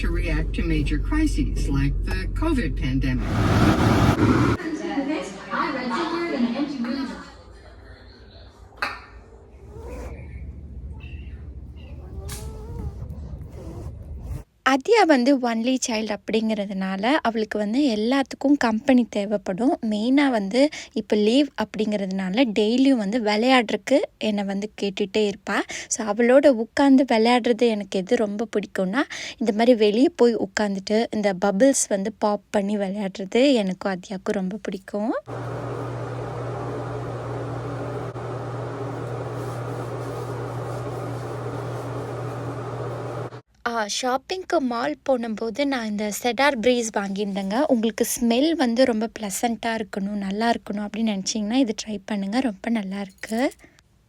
to react to major crises like the COVID pandemic. அதியா வந்து only child அப்படிங்கிறதுனால அவளுக்கு வந்து எல்லாத்துக்கும் கம்பெனி தேவைப்படும். மெயினாக வந்து இப்போ லீவ் அப்படிங்கிறதுனால டெய்லியும் வந்து விளையாடுறதுக்கு என்னை வந்து கேட்டுகிட்டே இருப்பாள் ஸோ அவளோட உட்காந்து விளையாடுறது எனக்கு எது ரொம்ப பிடிக்கும்னா இந்த மாதிரி வெளியே போய் உட்காந்துட்டு இந்த பபிள்ஸ் வந்து பாப் பண்ணி விளையாடுறது எனக்கும் அதியாவுக்கும் ரொம்ப பிடிக்கும். ஷாப்பிங்க்கு மால் போனும்போது நான் இந்த செடார் ப்ரீஸ் வாங்கியிருந்தேங்க. உங்களுக்கு ஸ்மெல் வந்து ரொம்ப ப்ளசண்ட்டாக இருக்கணும் நல்லா இருக்கணும் அப்படின்னு நினச்சிங்கன்னா இது ட்ரை பண்ணுங்கள் ரொம்ப நல்லாயிருக்கு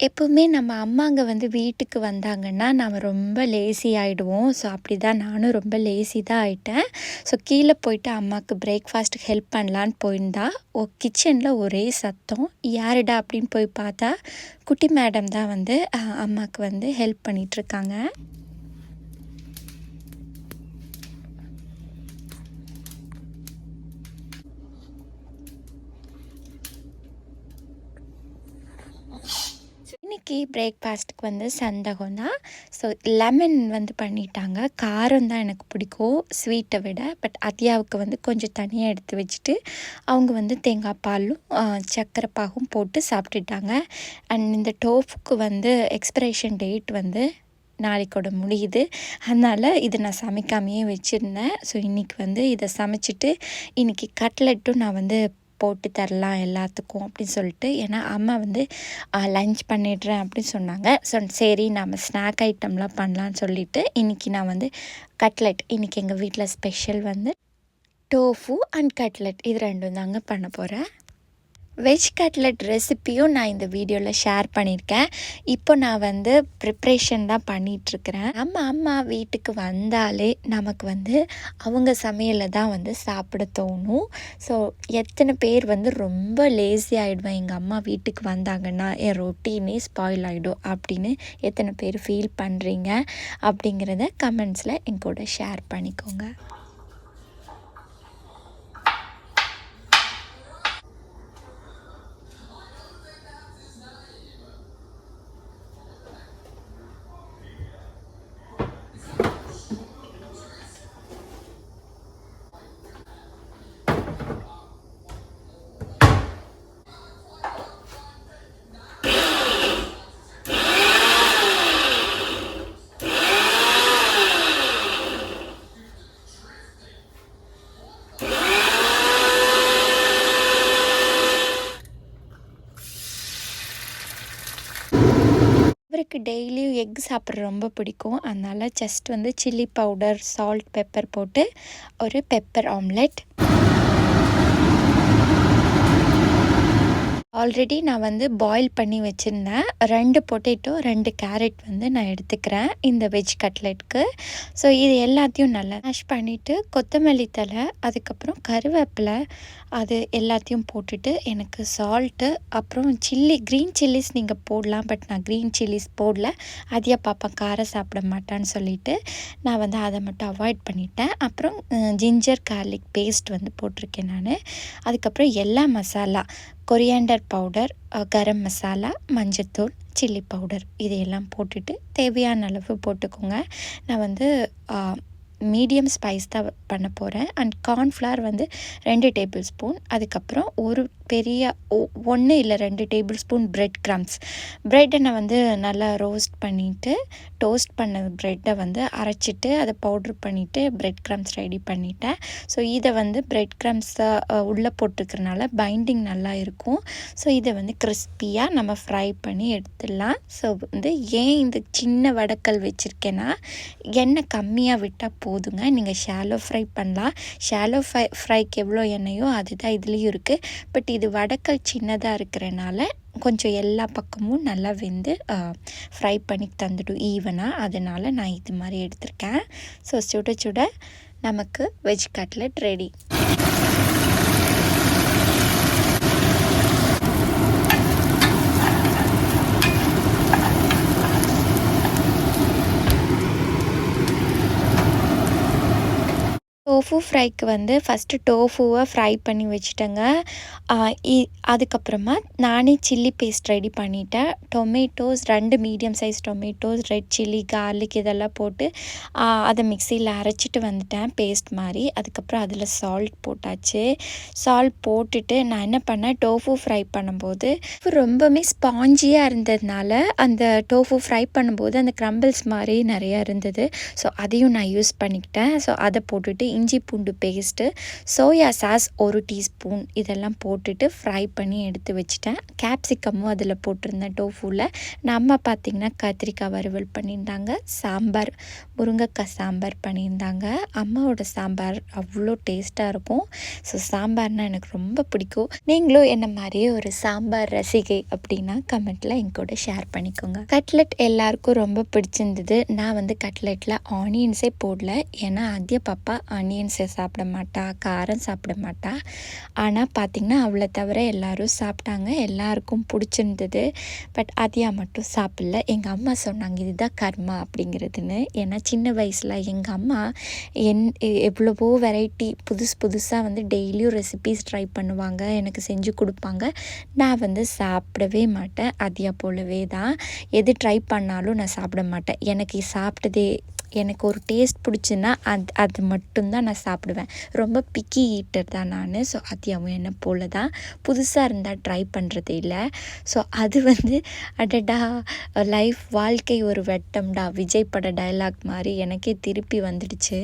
எப்போவுமே நம்ம அம்மாங்க வந்து வீட்டுக்கு வந்தாங்கன்னா நாம் ரொம்ப லேசி ஆகிடுவோம் ஸோ அப்படி தான் நானும் ரொம்ப லேசி தான் ஆகிட்டேன் ஸோ கீழே போயிட்டு அம்மாவுக்கு பிரேக்ஃபாஸ்ட்டுக்கு ஹெல்ப் பண்ணலான்னு போயிருந்தா ஓ கிச்சனில் ஒரே சத்தம் யாருடா? அப்படின்னு போய் பார்த்தா குட்டி மேடம் தான் வந்து அம்மாவுக்கு வந்து ஹெல்ப் பண்ணிகிட்ருக்காங்க இன்றைக்கி பிரேக்ஃபாஸ்ட்டுக்கு வந்து சந்தகம் தான் ஸோ லெமன் வந்து பண்ணிட்டாங்க. காரம் தான் எனக்கு பிடிக்கும் ஸ்வீட்டை விட. பட் அதியாவுக்கு வந்து கொஞ்சம் தனியாக எடுத்து வச்சுட்டு அவங்க வந்து தேங்காய் பாலும் ஆ, சர்க்கரை பாகும் போட்டு சாப்பிட்டுட்டாங்க. அண்ட் இந்த டோஃபுக்கு வந்து எக்ஸ்பிரேஷன் டேட் வந்து நாளைக்கோட முடியுது. அதனால் இதை நான் சமைக்காமையே வச்சுருந்தேன். ஸோ இன்றைக்கி வந்து இதை சமைச்சிட்டு இன்றைக்கி கட்லெட்டும் நான் வந்து போட்டு தரலாம் எல்லாத்துக்கும் அப்படின்னு சொல்லிட்டு ஏன்னா அம்மா வந்து லஞ்ச் பண்ணிடுறேன் அப்படின்னு சொன்னாங்க. ஸோ சரி நம்ம ஸ்நாக் ஐட்டம்லாம் பண்ணலான்னு சொல்லிட்டு இன்றைக்கி நான் வந்து கட்லெட் இன்றைக்கி எங்கள் வீட்டில் ஸ்பெஷல் வந்து டோஃபு அண்ட் கட்லெட் இது ரெண்டும் தாங்க பண்ண போகிறேன் வெஜ் கட்லட் ரெசிப்பியும் நான் இந்த வீடியோவில் ஷேர் பண்ணியிருக்கேன் இப்போ நான் வந்து ப்ரிப்ரேஷன் தான் பண்ணிகிட்ருக்கிறேன் நம்ம அம்மா வீட்டுக்கு வந்தாலே நமக்கு வந்து அவங்க சமையலை தான் வந்து சாப்பிட தோணும். ஸோ எத்தனை பேர் வந்து ரொம்ப லேசி ஆகிடுவேன் எங்கள் அம்மா வீட்டுக்கு வந்தாங்கன்னா என் ரொட்டீனே ஸ்பாயில் ஆகிடும் அப்படின்னு எத்தனை பேர் ஃபீல் பண்ணுறீங்க அப்படிங்கிறத கமெண்ட்ஸில் என் கூட ஷேர் பண்ணிக்கோங்க அவருக்கு டெய்லியும் எக் சாப்பிட்ற ரொம்ப பிடிக்கும். அதனால் ஜஸ்ட் வந்து சில்லி பவுடர் சால்ட் பெப்பர் போட்டு ஒரு பெப்பர் ஆம்லெட் ஆல்ரெடி நான் வந்து பாயில் பண்ணி வச்சுருந்தேன் ரெண்டு பொட்டேட்டோ ரெண்டு கேரட் வந்து நான் எடுத்துக்கிறேன் இந்த வெஜ் கட்லெட்க்கு ஸோ இது எல்லாத்தையும் நல்லா மேஷ் பண்ணிவிட்டு கொத்தமல்லி தழை அதுக்கப்புறம் கருவேப்பிலை அது எல்லாத்தையும் போட்டுட்டு எனக்கு சால்ட்டு அப்புறம் சில்லி க்ரீன் சில்லிஸ் நீங்கள் போடலாம் பட் நான் க்ரீன் சில்லிஸ் போடல. அதையே பாப்பா காரம் சாப்பிட மாட்டான்னு சொல்லிட்டு நான் வந்து அதை மட்டும் அவாய்ட் பண்ணிட்டேன். அப்புறம் ஜிஞ்சர் கார்லிக் பேஸ்ட் வந்து போட்டிருக்கேன் நான். அதுக்கப்புறம் எல்லா மசாலா கொரியாண்டர் பவுடர் கரம் மசாலா மஞ்சத்தூள் சில்லி பவுடர் இதையெல்லாம் போட்டுட்டு தேவையான அளவு போட்டுக்கோங்க. நான் வந்து மீடியம் ஸ்பைஸ் தான் பண்ண போகிறேன் அண்ட் கார்ன்ஃப்ளவர் வந்து ரெண்டு டேபிள் ஸ்பூன். அதுக்கப்புறம் ஒரு பெரிய ஒன்று இல்லை ரெண்டு டேபிள் ஸ்பூன் பிரெட் க்ரம்ஸ் ப்ரெட்டை நான் வந்து நல்லா ரோஸ்ட் பண்ணிவிட்டு டோஸ்ட் பண்ண ப்ரெட்டை வந்து அரைச்சிட்டு அதை பவுட்ரு பண்ணிவிட்டு பிரெட் க்ரம்ஸ் ரெடி பண்ணிட்டேன். ஸோ இதை வந்து பிரெட் க்ரம்ஸை உள்ளே போட்டுக்கிறனால பைண்டிங் நல்லா இருக்கும். ஸோ இதை வந்து கிறிஸ்பியாக நம்ம ஃப்ரை பண்ணி எடுத்துடலாம். ஸோ வந்து ஏன் இந்த சின்ன வடக்கல் வச்சுருக்கேன்னா எண்ணெய் கம்மியாக விட்டால் போதுங்க. நீங்கள் ஷாலோ ஃப்ரை பண்ணலாம். ஷாலோ ஃப்ரை ஃப்ரைக்கு எவ்வளோ எண்ணெயோ அதுதான் இதுலேயும் இருக்குது பட் இது வடக்கல் சின்னதாக இருக்கிறனால கொஞ்சம் எல்லா பக்கமும் நல்லா வெந்து ஃப்ரை பண்ணி தந்துடும் ஈவனாக அதனால் நான் இது மாதிரி எடுத்திருக்கேன். ஸோ சுட சுட நமக்கு வெஜ் கட்லெட் ரெடி டோஃபு ஃப்ரைக்கு வந்து ஃபஸ்ட்டு டோஃபுவை ஃப்ரை பண்ணி வச்சுட்டேங்க. இ- அதுக்கப்புறமா நானே சில்லி பேஸ்ட் ரெடி பண்ணிட்டேன். டொமேட்டோஸ் ரெண்டு medium size tomatoes red chilli garlic இதெல்லாம் போட்டு அதை மிக்சியில் அரைச்சிட்டு வந்துட்டேன் பேஸ்ட் மாதிரி. அதுக்கப்புறம் அதில் சால்ட் போட்டாச்சு. சால்ட் போட்டுட்டு நான் என்ன பண்ணேன் டோஃபு ஃப்ரை பண்ணும்போது ரொம்பவுமே ஸ்பாஞ்சியாக இருந்ததுனால அந்த டோஃபு ஃப்ரை பண்ணும்போது அந்த க்ரம்பிள்ஸ் மாதிரி நிறையா இருந்தது. ஸோ அதையும் நான் யூஸ் பண்ணிக்கிட்டேன். ஸோ அதை போட்டுட்டு இஞ்சி பூண்டு பேஸ்ட்டு சோயா சாஸ் ஒரு டீஸ்பூன் இதெல்லாம் போட்டுட்டு ஃப்ரை பண்ணி எடுத்து வச்சுட்டேன். கேப்சிகமும் அதில் போட்டிருந்தேன் டோஃபூவில் நம்ம பார்த்திங்கன்னா கத்திரிக்காய் வறுவல் பண்ணியிருந்தாங்க சாம்பார் முருங்கைக்காய் சாம்பார் பண்ணியிருந்தாங்க. அம்மாவோட சாம்பார் அவ்வளோ டேஸ்ட்டாக இருக்கும். ஸோ சாம்பார்னால் எனக்கு ரொம்ப பிடிக்கும். நீங்களும் என்ன மாதிரியே ஒரு சாம்பார் ரசிகை அப்படின்னா கமெண்ட்டில் என் கூட ஷேர் பண்ணிக்கோங்க. கட்லெட் எல்லாருக்கும் ரொம்ப பிடிச்சிருந்தது. நான் வந்து கட்லெட்டில் ஆனியன்ஸே போடல. ஏன்னா அதே பாப்பா ஆனியன் ஆனியன்ஸை சாப்பிட மாட்டா காரம் சாப்பிட மாட்டா. ஆனால் பார்த்திங்கன்னா அவளை தவிர எல்லோரும் சாப்பிட்டாங்க. எல்லாருக்கும் பிடிச்சிருந்தது. பட் அதியா மட்டும் சாப்பிடல. எங்கள் அம்மா சொன்னாங்க இதுதான் கர்மா அப்படிங்கிறதுன்னு. ஏன்னா சின்ன வயசில் எங்கள் அம்மா என் எவ்வளவோ வெரைட்டி புதுசு புதுசாக வந்து டெய்லியும் ரெசிபீஸ் ட்ரை பண்ணுவாங்க. எனக்கு செஞ்சு கொடுப்பாங்க. நான் வந்து சாப்பிடவே மாட்டேன். அதியா போலவே தான். எது ட்ரை பண்ணாலும் நான் சாப்பிட மாட்டேன். எனக்கு சாப்பிட்டதே எனக்கு ஒரு டேஸ்ட் பிடிச்சுன்னா அது அது மட்டும்தான் நான் சாப்பிடுவேன். ரொம்ப பிக்கி ஈட்டர் தான் நான். ஸோ அதியாவும் என்ன போல தான் புதுசாக இருந்தால் ட்ரை பண்ணுறது இல்லை. ஸோ அது வந்து அடடா லைஃப் வாழ்க்கை ஒரு வெட்டம்டா. விஜய் பட டயலாக் மாதிரி எனக்கே திருப்பி வந்துடுச்சு.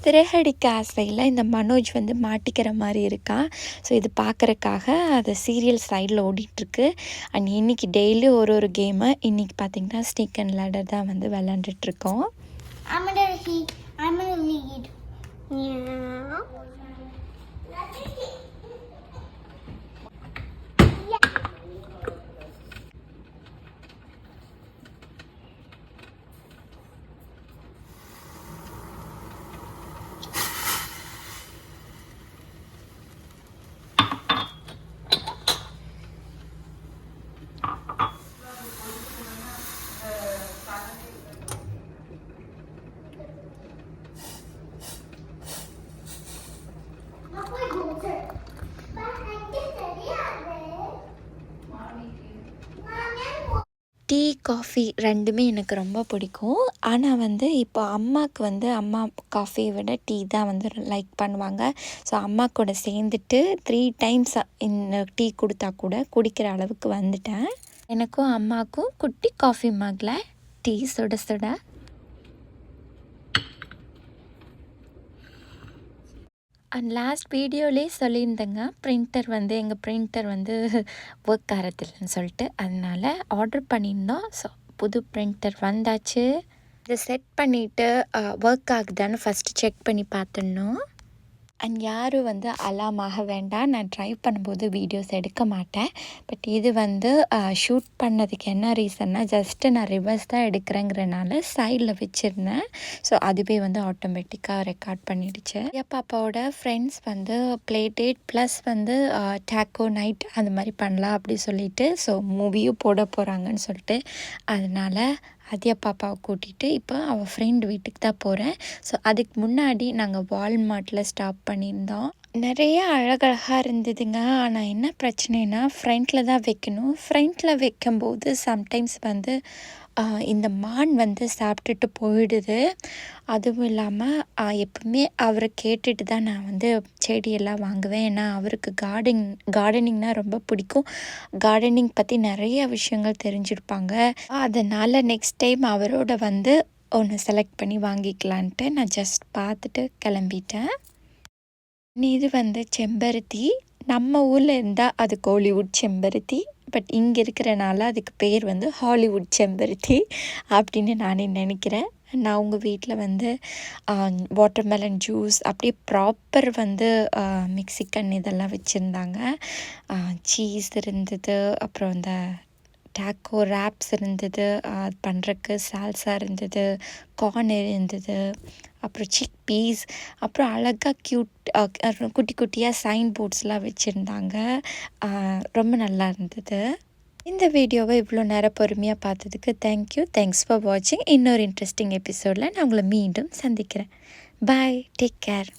சிறகடிக்க ஆசையில் இந்த மனோஜ் வந்து மாட்டிக்கிற மாதிரி இருக்கா ஸோ இது பார்க்குறக்காக அது சீரியல் சைடில் ஓடிட்டுருக்கு அண்ட் இன்னைக்கு டெய்லி ஒரு ஒரு கேமு இன்றைக்கி பார்த்தீங்கன்னா ஸ்னீக் அண்ட் லேடர் தான் வந்து விளாண்டுட்ருக்கோம் I'm gonna. I'm gonna lead. Yeah. Tea coffee ரெண்டுமே எனக்கு ரொம்ப பிடிக்கும். ஆனால் வந்து இப்போ அம்மாவுக்கு வந்து அம்மா காஃபியை விட டீ தான் வந்து லைக் பண்ணுவாங்க. ஸோ அம்மா கூட சேர்ந்துட்டு த்ரீ டைம்ஸ் இந்த டீ கொடுத்தா கூட குடிக்கிற அளவுக்கு வந்துட்டேன். எனக்கும் அம்மாவுக்கும் குட்டி காஃபி மகில் டீ சுட சுட. அண்ட் லாஸ்ட் வீடியோலே சொல்லியிருந்தேங்க பிரிண்டர் வந்து எங்கள் பிரிண்டர் வந்து ஒர்க் ஆகிறதில்லன்னு சொல்லிட்டு. அதனால ஆர்டர் பண்ணியிருந்தோம். ஸோ புது பிரிண்டர் வந்தாச்சு. இதை செட் பண்ணிவிட்டு ஒர்க் ஆகுதான்னு ஃபஸ்ட்டு செக் பண்ணி பார்த்துடணும். அண்ட் யாரும் வந்து அலாமாக ஆக வேண்டாம். நான் ட்ரைவ் பண்ணும்போது வீடியோஸ் எடுக்க மாட்டேன். பட் இது வந்து ஷூட் பண்ணதுக்கு என்ன ரீசன்னா ஜஸ்ட்டு நான் ரிவர்ஸ் தான் எடுக்கிறேங்கிறனால சைடில் வச்சுருந்தேன். ஸோ அதுவே வந்து ஆட்டோமேட்டிக்காக ரெக்கார்ட் பண்ணிடுச்சு. என் பாப்பாவோட ஃப்ரெண்ட்ஸ் வந்து ப்ளே டேட் ப்ளஸ் வந்து டேக்கோ நைட் அந்த மாதிரி பண்ணலாம் அப்படி சொல்லிட்டு ஸோ மூவியும் போட போகிறாங்கன்னு சொல்லிட்டு அதனால் அதியா பாப்பாவை கூட்டிகிட்டு இப்போ அவள் ஃப்ரெண்ட் வீட்டுக்கு தான் போகிறேன் ஸோ அதுக்கு முன்னாடி நாங்கள் வால்மார்ட்டில் ஸ்டாப் பண்ணியிருந்தோம். நிறைய அழகழகாக இருந்ததுங்க. ஆனால் என்ன பிரச்சனைனா ஃப்ரண்ட்டில் தான் வைக்கணும். ஃப்ரண்ட்டில் வைக்கும்போது சம்டைம்ஸ் வந்து இந்த மான் வந்து சாப்பிட்டுட்டு போயிடுது. அதுவும் இல்லாமல் எப்பவுமே அவரை கேட்டுட்டு தான் நான் வந்து செடியெல்லாம் வாங்குவேன். ஏன்னா அவருக்கு கார்டனிங் கார்டனிங்னால் ரொம்ப பிடிக்கும். கார்டனிங் பற்றி நிறைய விஷயங்கள் தெரிஞ்சிருப்பாங்க. அதனால் நெக்ஸ்ட் டைம் அவரோட வந்து ஒன்று செலக்ட் பண்ணி வாங்கிக்கலான்ட்டு நான் ஜஸ்ட் பார்த்துட்டு கிளம்பிட்டேன். இது வந்து செம்பருத்தி. நம்ம ஊரில் இருந்தால் அது கோலிவுட் செம்பருத்தி. பட் இங்கே இருக்கிறனால அதுக்கு பேர் வந்து ஹாலிவுட் செம்பருத்தி அப்படின்னு நானே நினைக்கிறேன். நான் உங்கள் வீட்டில் வந்து வாட்டர்மெலன் ஜூஸ் அப்படியே ப்ராப்பர் வந்து மெக்சிக்கன் இதெல்லாம் வச்சுருந்தாங்க. சீஸ் இருந்தது அப்புறம் இந்த டேக்கோ ரேப்ஸ் இருந்தது அது பண்ணுறக்கு சால்சா இருந்தது கார்ன் இருந்தது. அப்புறம் சிக் பீஸ் அப்புறம் அழகாக க்யூட் குட்டி குட்டியாக சைன் போர்ட்ஸ்லாம் வச்சுருந்தாங்க. ரொம்ப நல்லா இருந்தது. இந்த வீடியோவை இவ்வளோ நேரம் பொறுமையாக பார்த்ததுக்கு தேங்க்யூ தேங்க்ஸ் ஃபார் வாட்சிங் இன்னொரு இன்ட்ரெஸ்டிங் எபிசோடில் நான் உங்களை மீண்டும் சந்திக்கிறேன். Bye take care